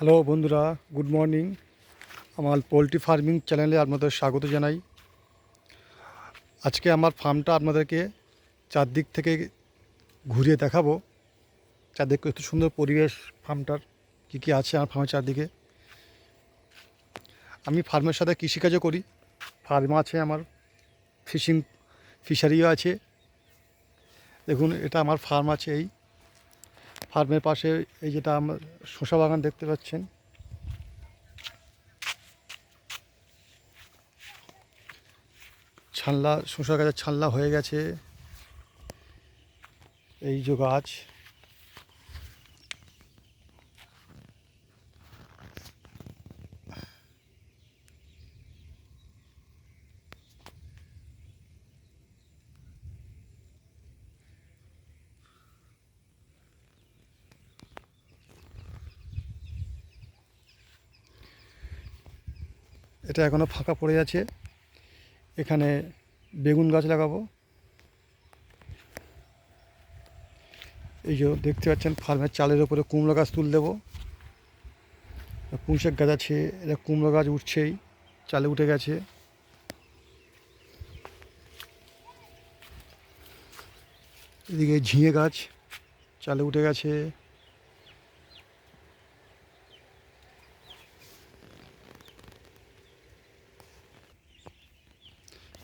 Hello বন্ধুরা, good morning. আমার poultry farming চ্যানেলে আপনাদের স্বাগত জানাই। আজকে আমার ফার্মটা আপনাদেরকে চারদিক থেকে ঘুরিয়ে দেখাবো। চারদিকে এত সুন্দর পরিবেশ ফার্মটার, কী কী আছে আমার ফার্মের চারদিকে। আমি ফার্মের সাথে কৃষিকাজও করি। ফার্ম আছে আমার, ফিশিং, ফিশারিও আছে। দেখুন, এটা আমার ফার্ম আছে এই ফার্মের পাশে এই যেটা আমরা শসা বাগান দেখতে পাচ্ছেন। ছাল্লা শসা গাছের ছাল্লা হয়ে গেছে। এই যে গাছ। এটা এখনও ফাঁকা পড়ে আছে। এখানে বেগুন গাছ লাগাবো। এই যে দেখতে পাচ্ছেন, ফার্মের চালের ওপরে কুমড়ো গাছ তুল দেবো। পুঁইশাক গাছ আছে, এটা কুমড়ো গাছ উঠছেই, চালে উঠে গেছে। এদিকে ঝিঙে গাছ, চালে উঠে গেছে।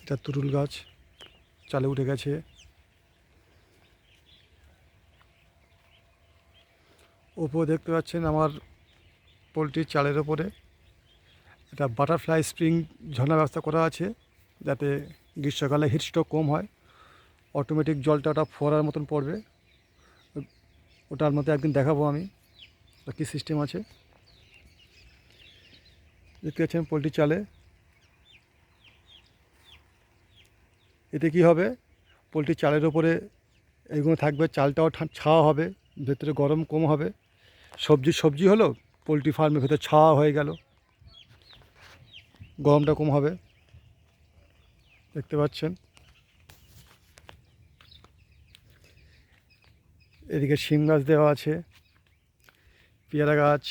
এটা তুরুল গাছ চালে উঠে গেছে। ওপরে দেখতে পাচ্ছেন আমার পোলট্রির চালের ওপরে। এটা বাটারফ্লাই স্প্রিং ঝর্ণা ব্যবস্থা করা আছে যাতে গ্রীষ্মকালে হিটস্ট্রোক কম হয়। অটোমেটিক জলটা ওটা ফোয়ারার মতন পড়বে। ওটার মধ্যে একদিন দেখাবো আমি কী সিস্টেম আছে। দেখতে পাচ্ছেন পোলট্রির চালে এতে কি হবে? পোলট্রির চালের ওপরে এইগুলো থাকবে, চালটাও ছাওয়া হবে, ভেতরে গরম কম হবে। সবজি সবজি হলো পোলট্রি ফার্মের ভেতরে ছাওয়া হয়ে গেল। গরমটা কম হবে। দেখতে পাচ্ছেন। এদিকে শিম গাছ দেওয়া আছে, পেয়ারা গাছ।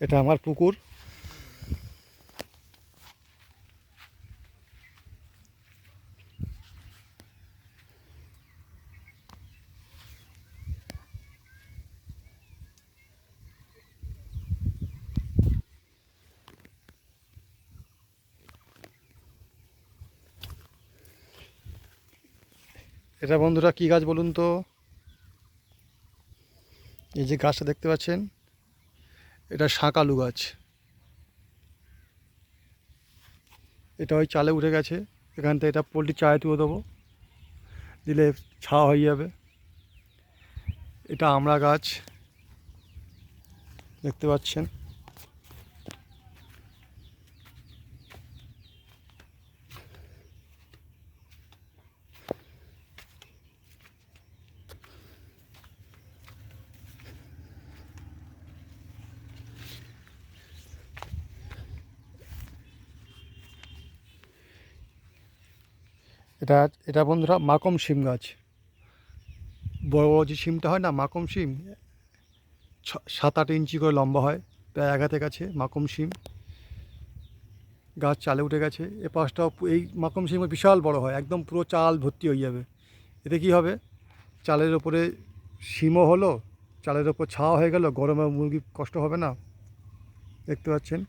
এটা আমার পুকুর। এটা বন্ধুরা কি গাছ বলুন তো? এই যে গাছটা দেখতে পাচ্ছেন এটা শাঁকালু গাছ। এটা ওই চালে উঠে গেছে। এখান থেকে এটা পোলট্রি চায়ে তুলে দেবো। দিলে ছাওয়া হয়ে যাবে। এটা আমরা গাছ। দেখতে পাচ্ছেন। এটা এটা বন্ধুরা মাকম শিম গাছ। বড় বড় যে শিমটা হয় না, মাকম শিম সাত আট ইঞ্চি করে লম্বা হয়, প্রায় হাতের কাছে মাকম শিম। গাছ চালে উঠে গেছে, এ পাশটাও এই মাকম শিম বিশাল বড় হয়, একদম পুরো চাল ভর্তি হয়ে যাবে। এতে কি হবে? চালের ওপরে শিমও হলো, চালের ওপর ছাওয়া হয়ে গেল, গরমে মুরগি কষ্ট হবে না। দেখতে পাচ্ছেন,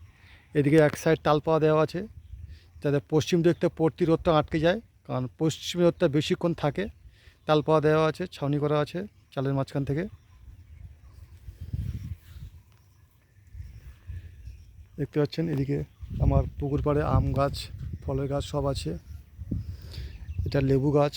এদিকে এক সাইড তালপাওয়া দেওয়া আছে, যাতে পশ্চিম দিকটা পড়তি রোদটা আটকে যায়। কারণ পশ্চিম রোদটা বেশিক্ষণ থাকে তালপাওয়া দেওয়া আছে, ছাউনি করা আছে চালের মাঝখান থেকে। দেখতে পাচ্ছেন এদিকে আমার পুকুর পাড়ে আম গাছ, ফলের গাছ সব আছে। এটা লেবু গাছ।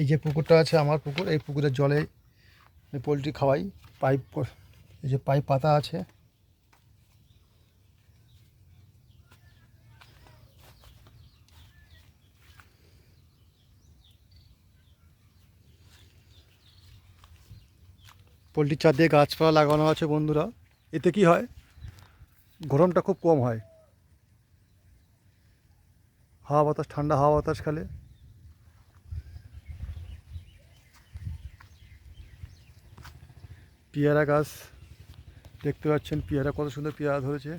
এই যে পুকুরটা আছে, আমার পুকুর, এই পুকুরের জলে পোলট্রি খাওয়াই, পাইপ এই যে পাইপ পাতা আছে। পোলট্রির চার দিয়ে গাছপালা লাগানো আছে বন্ধুরা। এতে কি হয়? গরমটা খুব কম হয়। হাওয়া বাতাস, ঠান্ডা হাওয়া বাতাস খেলে। পেয়ারা গাছ দেখতে পাচ্ছেন, পেয়ারা কত সুন্দর পেয়ারা ধরেছে।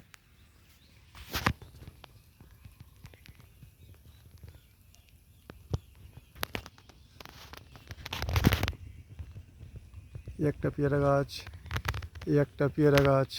একটা পেয়ারা গাছ, একটা পেয়ারা গাছ।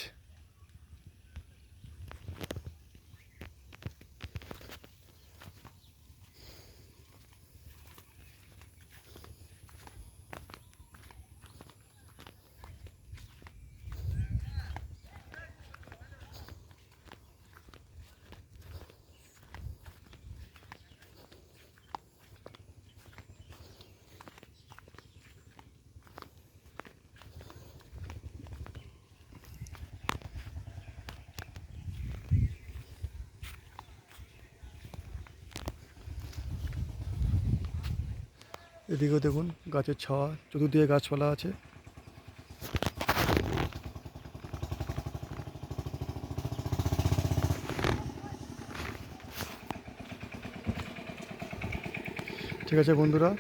এদিকেও দেখুন গাছের ছাওয়া চতুর্দিকে গাছপালা আছে। ঠিক আছে বন্ধুরা